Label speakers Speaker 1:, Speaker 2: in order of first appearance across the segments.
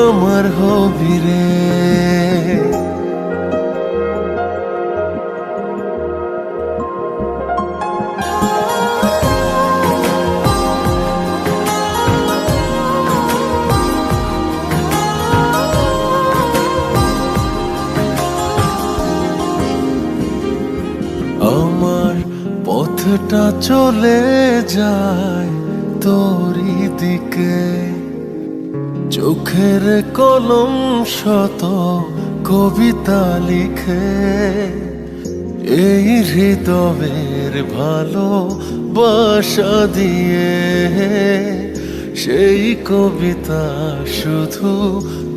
Speaker 1: আমার হবি রে। আমার পথটা চলে যায় তোরই দিকে। চোখের কলম শত কবিতা লিখে, এই হৃদয়ের ভালো বাসা দিয়ে, সেই কবিতা শুধু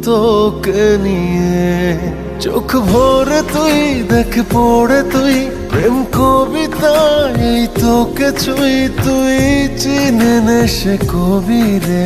Speaker 1: তোকে নিয়ে। চোখ ভরে তুই, দেখ পড়ে তুই, প্রেম কবিতা এই তোকে ছুই, তুই চিনে সে কবি রে।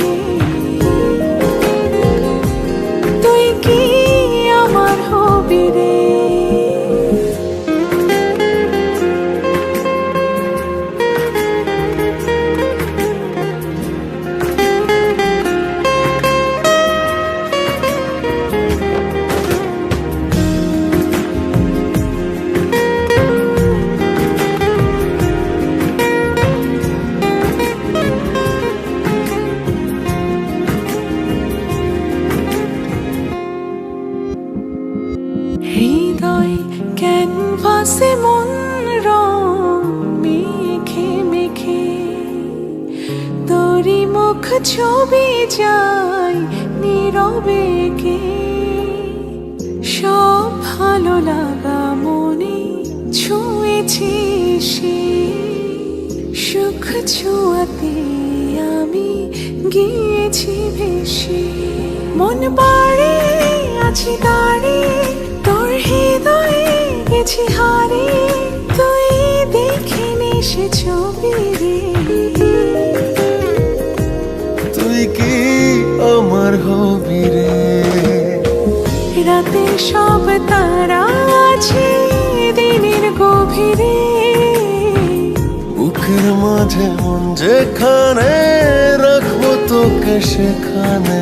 Speaker 2: মন রং মেখে মেখে, তোরি মুখ ছবি যায় নীরবে কে। সব ভালো লাগা মনে ছুঁয়েছি সে, সুখ ছোঁয়াতে আমি গিয়েছি ভেসে। মন পাড়ে আছি হৃদয়ে গেছি হারে তুই দেখে নে সে ছবি
Speaker 1: তুই কি আমার হবি রে?
Speaker 2: রাতে সব তারা আছে দিনের গভীরে।
Speaker 1: বুকের মাঝে মন যেখানে রাখব তোকে সেখানে।